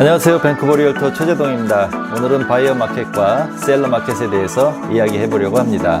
안녕하세요. 밴쿠버 리얼터 최재동입니다. 오늘은 바이어 마켓과 셀러 마켓에 대해서 이야기해 보려고 합니다.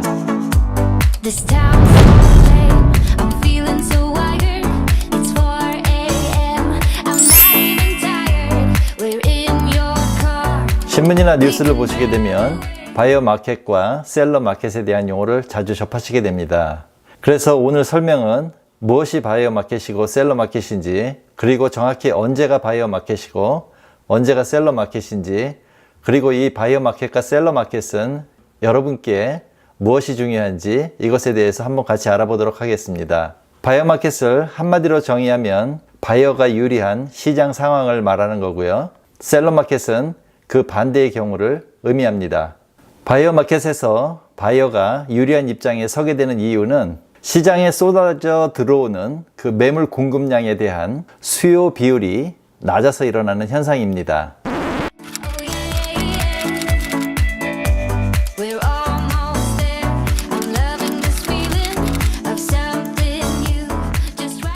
This town's so lame. I'm feeling so wired. It's 4 a.m. I'm not even tired. We're in your car. 신문이나 뉴스를 보시게 되면 바이어 마켓과 셀러 마켓에 대한 용어를 자주 접하시게 됩니다. 그래서 오늘 설명은 무엇이 바이어 마켓이고 셀러 마켓인지, 그리고 정확히 언제가 바이어 마켓이고 언제가 셀러 마켓인지, 그리고 이 바이어 마켓과 셀러 마켓은 여러분께 무엇이 중요한지 이것에 대해서 한번 같이 알아보도록 하겠습니다. 바이어 마켓을 한마디로 정의하면 바이어가 유리한 시장 상황을 말하는 거고요. 셀러 마켓은 그 반대의 경우를 의미합니다. 바이어 마켓에서 바이어가 유리한 입장에 서게 되는 이유는 시장에 쏟아져 들어오는 그 매물 공급량에 대한 수요 비율이 낮아서 일어나는 현상입니다.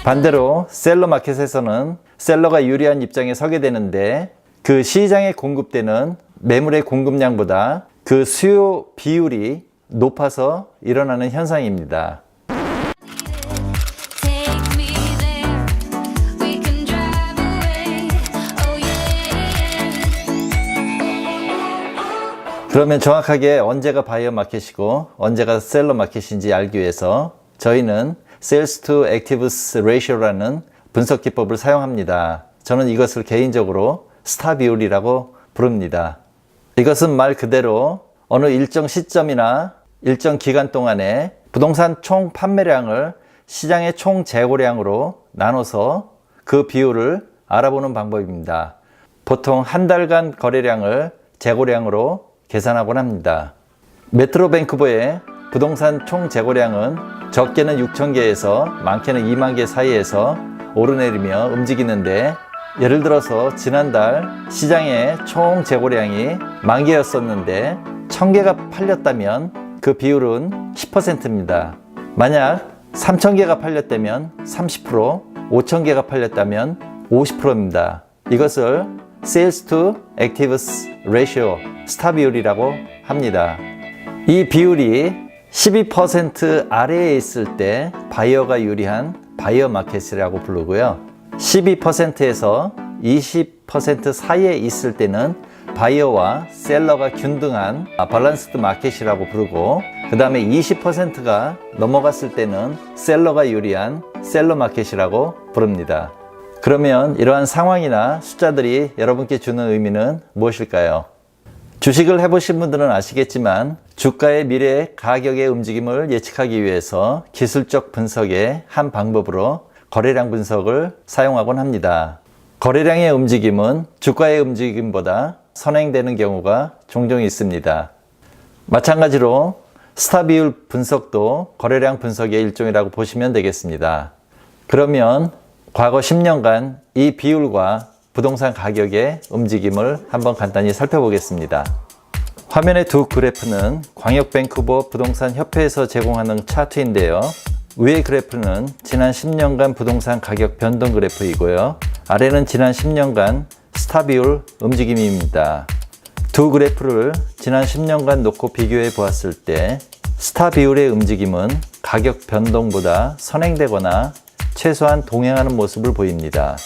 반대로 셀러 마켓에서는 셀러가 유리한 입장에 서게 되는데 그 시장에 공급되는 매물의 공급량보다 그 수요 비율이 높아서 일어나는 현상입니다. 그러면 정확하게 언제가 바이어 마켓이고 언제가 셀러 마켓인지 알기 위해서 저희는 Sales to Actives Ratio라는 분석 기법을 사용합니다. 저는 이것을 개인적으로 스타 비율이라고 부릅니다. 이것은 말 그대로 어느 일정 시점이나 일정 기간 동안에 부동산 총 판매량을 시장의 총 재고량으로 나눠서 그 비율을 알아보는 방법입니다. 보통 한 달간 거래량을 재고량으로 계산하곤 합니다. 메트로 밴쿠버의 부동산 총 재고량은 적게는 6천 개에서 많게는 2만 개 사이에서 오르내리며 움직이는데 예를 들어서 지난달 시장의 총 재고량이 만 개였었는데 천 개가 팔렸다면 그 비율은 10%입니다. 만약 3천 개가 팔렸다면 30%, 5천 개가 팔렸다면 50%입니다. 이것을 Sales to Actives Ratio, 스타 비율이라고 합니다. 이 비율이 12% 아래에 있을 때 바이어가 유리한 바이어 마켓이라고 부르고요. 12%에서 20% 사이에 있을 때는 바이어와 셀러가 균등한 밸런스드 마켓이라고 부르고 그 다음에 20%가 넘어갔을 때는 셀러가 유리한 셀러 마켓이라고 부릅니다. 그러면 이러한 상황이나 숫자들이 여러분께 주는 의미는 무엇일까요? 주식을 해보신 분들은 아시겠지만 주가의 미래 가격의 움직임을 예측하기 위해서 기술적 분석의 한 방법으로 거래량 분석을 사용하곤 합니다. 거래량의 움직임은 주가의 움직임보다 선행되는 경우가 종종 있습니다. 마찬가지로 스타 비율 분석도 거래량 분석의 일종이라고 보시면 되겠습니다. 그러면 과거 10년간 이 비율과 부동산 가격의 움직임을 한번 간단히 살펴보겠습니다. 화면의 두 그래프는 광역 밴쿠버 부동산 협회에서 제공하는 차트인데요. 위의 그래프는 지난 10년간 부동산 가격 변동 그래프이고요. 아래는 지난 10년간 스타 비율 움직임입니다. 두 그래프를 지난 10년간 놓고 비교해 보았을 때 스타 비율의 움직임은 가격 변동보다 선행되거나 최소한 동행하는 모습을 보입니다.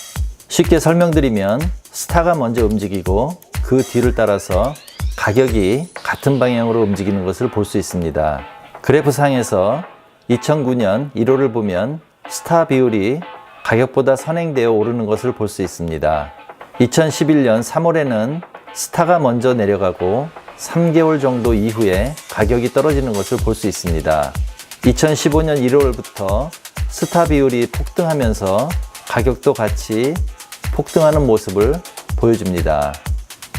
쉽게 설명드리면 스타가 먼저 움직이고 그 뒤를 따라서 가격이 같은 방향으로 움직이는 것을 볼 수 있습니다. 그래프 상에서 2009년 1월을 보면 스타 비율이 가격보다 선행되어 오르는 것을 볼 수 있습니다. 2011년 3월에는 스타가 먼저 내려가고 3개월 정도 이후에 가격이 떨어지는 것을 볼 수 있습니다. 2015년 1월부터 스타 비율이 폭등하면서 가격도 같이 폭등하는 모습을 보여줍니다.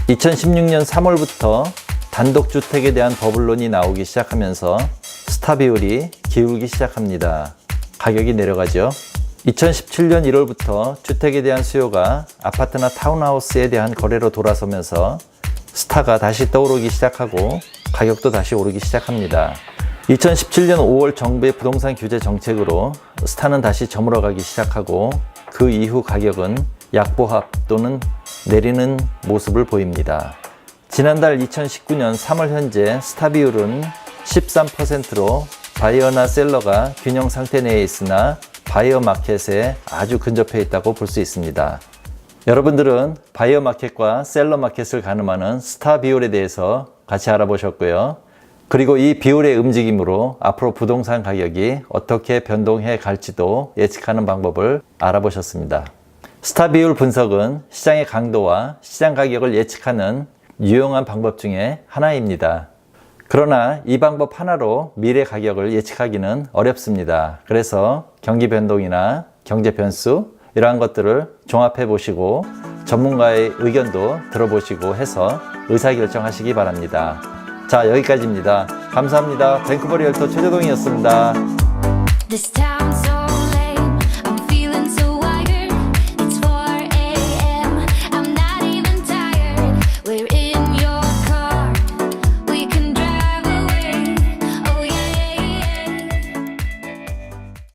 2016년 3월부터 단독주택에 대한 버블론이 나오기 시작하면서 스타 비율이 기울기 시작합니다. 가격이 내려가죠. 2017년 1월부터 주택에 대한 수요가 아파트나 타운하우스에 대한 거래로 돌아서면서 스타가 다시 떠오르기 시작하고 가격도 다시 오르기 시작합니다. 2017년 5월 정부의 부동산 규제 정책으로 스타는 다시 저물어가기 시작하고 그 이후 가격은 약보합 또는 내리는 모습을 보입니다. 지난달 2019년 3월 현재 스타 비율은 13%로 바이어나 셀러가 균형 상태 내에 있으나 바이어 마켓에 아주 근접해 있다고 볼 수 있습니다. 여러분들은 바이어 마켓과 셀러 마켓을 가늠하는 스타 비율에 대해서 같이 알아보셨고요. 그리고 이 비율의 움직임으로 앞으로 부동산 가격이 어떻게 변동해 갈지도 예측하는 방법을 알아보셨습니다. 스타 비율 분석은 시장의 강도와 시장 가격을 예측하는 유용한 방법 중에 하나입니다. 그러나 이 방법 하나로 미래 가격을 예측하기는 어렵습니다. 그래서 경기 변동이나 경제 변수 이러한 것들을 종합해 보시고 전문가의 의견도 들어보시고 해서 의사결정하시기 바랍니다. 자, 여기까지입니다. 감사합니다. 밴쿠버 리얼터 최재동이었습니다.